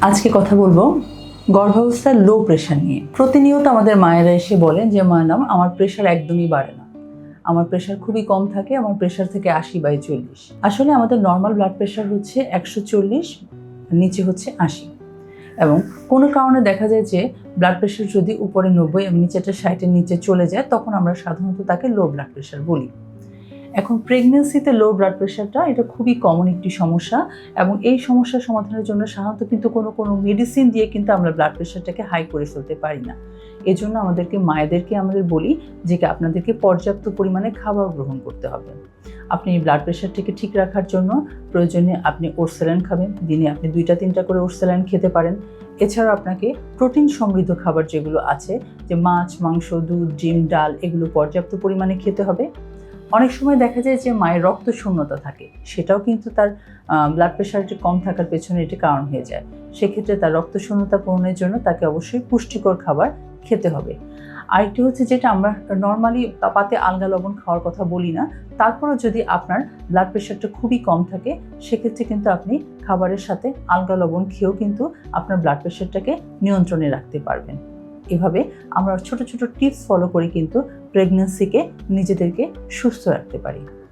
আজকে কথা বলব গর্ভাবস্থার লো প্রেশার নিয়ে। প্রতিনিয়ত আমাদের মায়েরা এসে বলেন যে ম্যাডাম আমার প্রেশার একদমই বাড়ে না। আমার প্রেশার খুবই কম থাকে, আমার প্রেশার থেকে আশি বাই চল্লিশ। আসলে আমাদের নর্মাল ব্লাড প্রেশার হচ্ছে একশো চল্লিশ, নিচে হচ্ছে আশি। এবং কোনো কারণে দেখা যায় যে ব্লাড প্রেশার যদি উপরে নব্বই এবং নিচেটা ষাটের নিচে চলে যায়, তখন আমরা সাধারণত তাকে লো ব্লাড প্রেশার বলি। এখন প্রেগনেন্সিতে লো ব্লাড প্রেশারটা এটা খুবই কমন একটি সমস্যা এবং এই সমস্যার সমাধানের জন্য সাধারণত কিন্তু কোনো কোনো মেডিসিন দিয়ে কিন্তু আমরা ব্লাড প্রেশারটাকে হাই করে ফেলতে পারি না। এজন্য আমাদেরকে, মায়েদেরকে আমাদের বলি যে আপনাদেরকে পর্যাপ্ত পরিমাণে খাবার গ্রহণ করতে হবে। আপনি ব্লাড প্রেশারটিকে ঠিক রাখার জন্য প্রয়োজনে আপনি ওরসেলাইন খাবেন, দিনে আপনি দুইটা, তিনটা করে ওরসেলাইন খেতে পারেন। এছাড়াও আপনাকে প্রোটিন সমৃদ্ধ খাবার যেগুলো আছে, যে মাছ, মাংস, দুধ, ডিম, ডাল, এগুলো পর্যাপ্ত পরিমাণে খেতে হবে। অনেক সময় দেখা যায় যে মায়ের রক্ত শূন্যতা থাকে, সেটাও কিন্তু তার ব্লাড প্রেশার কম থাকার পেছনে এটি কারণ হয়ে যায়। সেক্ষেত্রে তার রক্ত শূন্যতা পূরণের জন্য তাকে অবশ্যই পুষ্টিকর খাবার খেতে হবে। আরেকটি হচ্ছে যেটা আমরা নর্মালি পাতে আলগা লবণ খাওয়ার কথা বলি না, তারপরেও যদি আপনার ব্লাড প্রেশারটা খুবই কম থাকে, সেক্ষেত্রে কিন্তু আপনি খাবারের সাথে আলগা লবণ খেয়েও কিন্তু আপনার ব্লাড প্রেশারটাকে নিয়ন্ত্রণে রাখতে পারবেন। এভাবে আমরা ছোট ছোট টিপস ফলো করে কিন্তু প্রেগনেন্সিকে নিজেদেরকে সুস্থ রাখতে পারি।